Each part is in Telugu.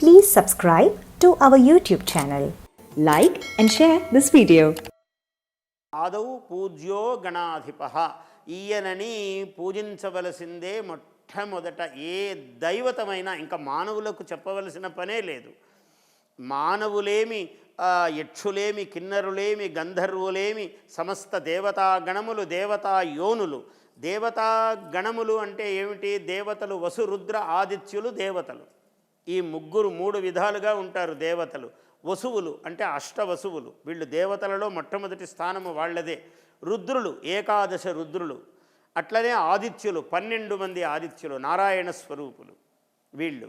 Please subscribe to our YouTube channel. Like and share this video. ఆదౌ పూజ్యో గణాధిప. ఈయనని పూజించవలసిందే మొట్టమొదట. ఏ దైవతమైనా ఇంకా మానవులకు చెప్పవలసిన పనే లేదు. మానవులేమి యక్షులేమి కిన్నరులేమి గంధర్వులేమి సమస్త దేవతా గణములు దేవతా యోనులు. దేవతా గణములు అంటే ఏమిటి? దేవతలు వసురుద్ర ఆదిత్యులు దేవతలు. ఈ ముగ్గురు మూడు విధాలుగా ఉంటారు దేవతలు. వసువులు అంటే అష్ట వసువులు వీళ్ళు దేవతలలో మొట్టమొదటి స్థానము వాళ్ళదే. రుద్రులు ఏకాదశ రుద్రులు. అట్లనే ఆదిత్యులు పన్నెండు మంది ఆదిత్యులు నారాయణ స్వరూపులు వీళ్ళు.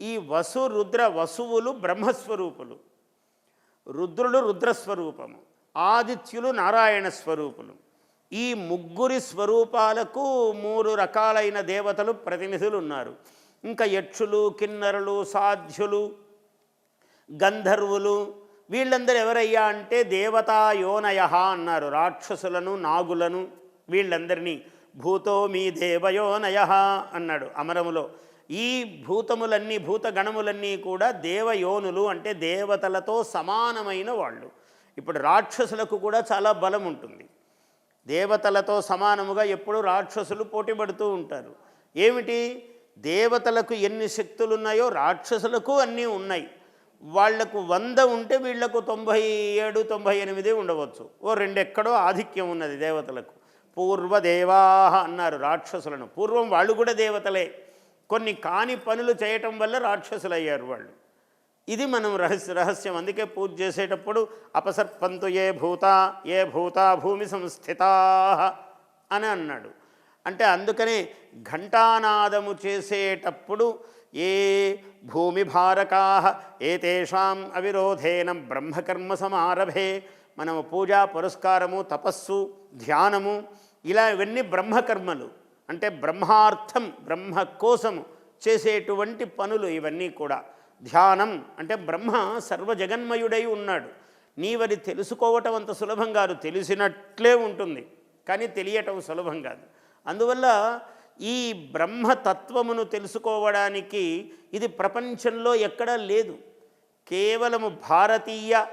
ఈ వసు రుద్ర వసువులు బ్రహ్మస్వరూపులు. రుద్రులు రుద్రస్వరూపము. ఆదిత్యులు నారాయణ స్వరూపులు. ఈ ముగ్గురి స్వరూపాలకు మూడు రకాలైన దేవతలు ప్రతినిధులు ఉన్నారు. ఇంకా యక్షులు కిన్నరులు సాధ్యులు గంధర్వులు వీళ్ళందరూ ఎవరయ్యా అంటే దేవతా యోనయ అన్నారు. రాక్షసులను నాగులను వీళ్ళందరినీ భూతో మీ దేవయోనయ అన్నాడు అమరములో. ఈ భూతములన్నీ భూతగణములన్నీ కూడా దేవయోనులు అంటే దేవతలతో సమానమైన వాళ్ళు. ఇప్పుడు రాక్షసులకు కూడా చాలా బలం ఉంటుంది. దేవతలతో సమానముగా ఎప్పుడు రాక్షసులు పోటీపడుతూ ఉంటారు. ఏమిటి? దేవతలకు ఎన్ని శక్తులు ఉన్నాయో రాక్షసులకు అన్నీ ఉన్నాయి. వాళ్ళకు వంద ఉంటే వీళ్ళకు తొంభై ఏడు తొంభై ఎనిమిది ఉండవచ్చు. ఓ రెండెక్కడో ఆధిక్యం ఉన్నది దేవతలకు. పూర్వదేవాహ అన్నారు రాక్షసులను. పూర్వం వాళ్ళు కూడా దేవతలే. కొన్ని కాని పనులు చేయటం వల్ల రాక్షసులయ్యారు వాళ్ళు. ఇది మనం రహస్య రహస్యం. అందుకే పూజ చేసేటప్పుడు అపసర్పంతు ఏ భూత ఏ భూత భూమి సంస్థితా అని అన్నాడు. అంటే అందుకనే ఘంటానాదము చేసేటప్పుడు ఏ భూమి భారకా ఏతేషాం అవిరోధేన బ్రహ్మకర్మ సమారభే మనము పూజా పురస్కారము తపస్సు ధ్యానము ఇలా ఇవన్నీ బ్రహ్మకర్మలు. అంటే బ్రహ్మార్థం బ్రహ్మ కోసము చేసేటువంటి పనులు ఇవన్నీ కూడా. ధ్యానం అంటే బ్రహ్మ సర్వజగన్మయుడై ఉన్నాడు. నీవది తెలుసుకోవటం అంత సులభం కాదు తెలిసినట్లే ఉంటుంది. కానీ తెలియటం సులభం కాదు. అందువల్ల ఈ బ్రహ్మతత్వమును తెలుసుకోవడానికి ఇది ప్రపంచంలో ఎక్కడా లేదు. కేవలము భారతీయ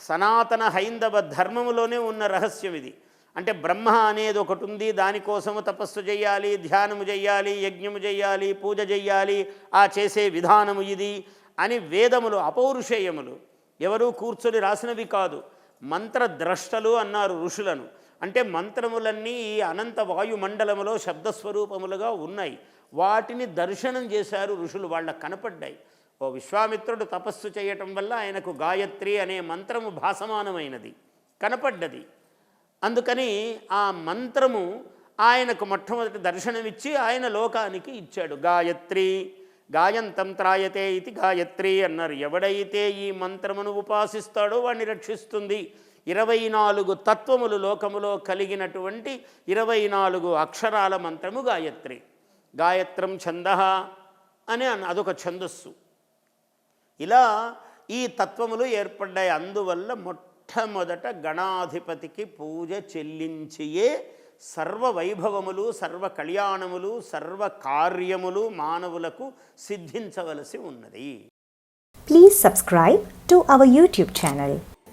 సనాతన హైందవ ధర్మములోనే ఉన్న రహస్యం ఇది. అంటే బ్రహ్మ అనేది ఒకటి ఉంది దానికోసము తపస్సు చేయాలి ధ్యానము చేయాలి యజ్ఞము చేయాలి పూజ చేయాలి ఆ చేసే విధానము ఇది అని వేదములు అపౌరుషేయములు ఎవరూ కూర్చొని రాసినవి కాదు. మంత్రద్రష్టలు అన్నారు ఋషులను. అంటే మంత్రములన్నీ ఈ అనంత వాయుమండలములో శబ్దస్వరూపములుగా ఉన్నాయి. వాటిని దర్శనం చేశారు ఋషులు వాళ్ళకు కనపడ్డాయి. ఓ విశ్వామిత్రుడు తపస్సు చేయటం వల్ల ఆయనకు గాయత్రి అనే మంత్రము భాసమానమైనది కనపడ్డది. అందుకని ఆ మంత్రము ఆయనకు మొట్టమొదటి దర్శనమిచ్చి ఆయన లోకానికి ఇచ్చాడు. గాయత్రి గాయంతం త్రాయతే ఇది గాయత్రి అన్నారు. ఎవడైతే ఈ మంత్రమును ఉపాసిస్తాడో వాడిని రక్షిస్తుంది. ఇరవై నాలుగు తత్వములు లోకములో కలిగినటువంటి ఇరవై నాలుగు అక్షరాల మంత్రము గాయత్రి. గాయత్రం ఛంద అని అదొక ఛందస్సు. ఇలా ఈ తత్వములు ఏర్పడ్డాయి. అందువల్ల మొట్టమొదట గణాధిపతికి పూజ చెల్లించియే సర్వ వైభవములు సర్వ కళ్యాణములు సర్వ కార్యములు మానవులకు సిద్ధించవలసి ఉన్నది. Please subscribe to our YouTube channel